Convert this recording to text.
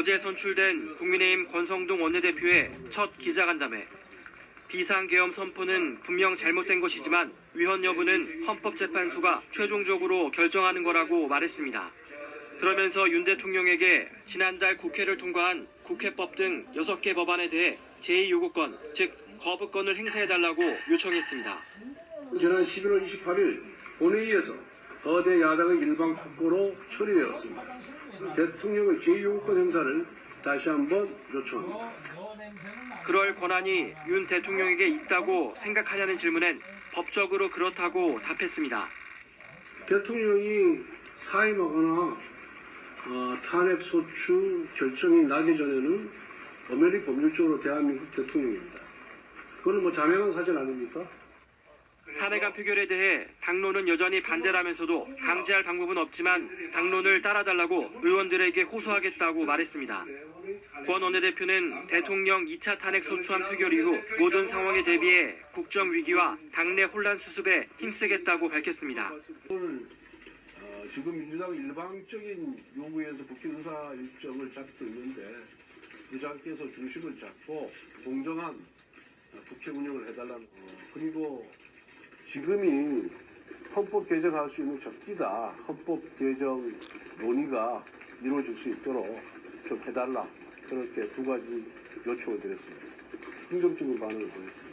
어제 선출된 국민의힘 권성동 원내대표의 첫 기자간담회. 비상계엄 선포는 분명 잘못된 것이지만 위헌 여부는 헌법재판소가 최종적으로 결정하는 거라고 말했습니다. 그러면서 윤 대통령에게 지난달 국회를 통과한 국회법 등 6개 법안에 대해 제2요구권, 즉 거부권을 행사해달라고 요청했습니다. 지난 11월 28일 본회의에서 거대 야당의 일방 폭거로 처리되었습니다. 대통령의 제2요구권 행사를 다시 한번 요청합니다. 그럴 권한이 윤 대통령에게 있다고 생각하냐는 질문엔 법적으로 그렇다고 답했습니다. 대통령이 사임하거나 어, 탄핵 소추 결정이 나기 전에는 엄연히 법률적으로 대한민국 대통령입니다. 그거는 뭐 자명한 사실 아닙니까? 탄핵안 표결에 대해 당론은 여전히 반대라면서도 강제할 방법은 없지만 당론을 따라달라고 의원들에게 호소하겠다고 말했습니다. 권 원내대표는 대통령 2차 탄핵 소추안 표결 이후 모든 상황에 대비해 국정 위기와 당내 혼란 수습에 힘쓰겠다고 밝혔습니다. 오늘 어, 지금 민주당 일방적인 요구에서 국회 의사 일정을 잡고 있는데 부장께서 중심을 잡고 공정한 어, 국회 운영을 해달라는 거. 그리고 지금이 헌법 개정할 수 있는 적기다. 헌법 개정 논의가 이루어질 수 있도록 좀 해달라. 그렇게 두 가지 요청을 드렸습니다. 긍정적인 반응을 보냈습니다.